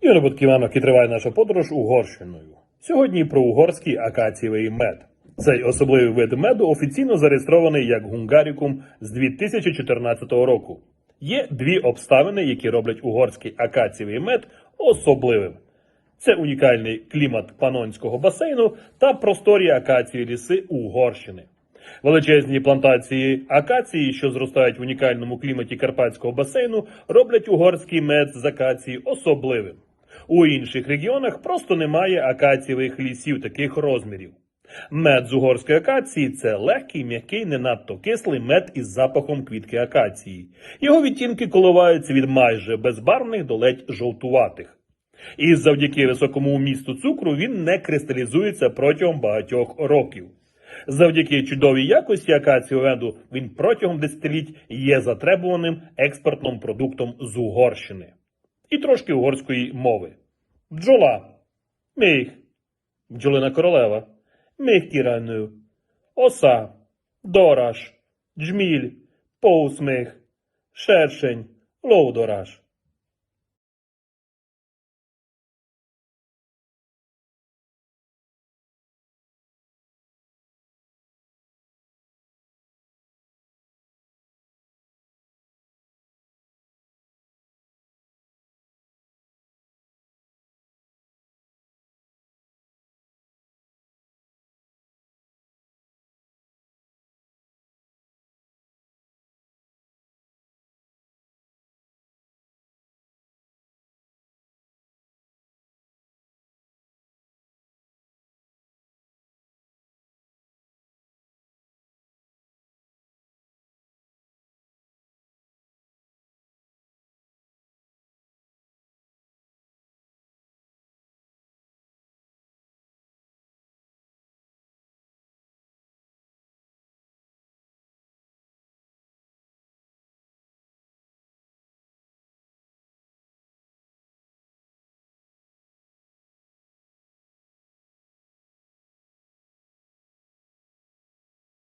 І випадки Іванок і триває наша подорож Угорщиною. Сьогодні про угорський акацієвий мед. Цей особливий вид меду офіційно зареєстрований як гунгарікум з 2014 року. Є дві обставини, які роблять угорський акацієвий мед особливим. Це унікальний клімат панонського басейну та просторі акації ліси Угорщини. Величезні плантації акації, що зростають в унікальному кліматі Карпатського басейну, роблять угорський мед з акації особливим. У інших регіонах просто немає акацієвих лісів таких розмірів. Мед з угорської акації це легкий, м'який, не надто кислий мед із запахом квітки акації. Його відтінки коливаються від майже безбарвних до ледь жовтуватих. І завдяки високому вмісту цукру він не кристалізується протягом багатьох років. Завдяки чудовій якості акацію меду він протягом десятиліть є затребуваним експортним продуктом з Угорщини. І трошки угорської мови. Бджола. Міх. Бджолина королева. Міх тіраною. Оса. Дораш. Джміль. Поусмих. Шершень. Ловдораж.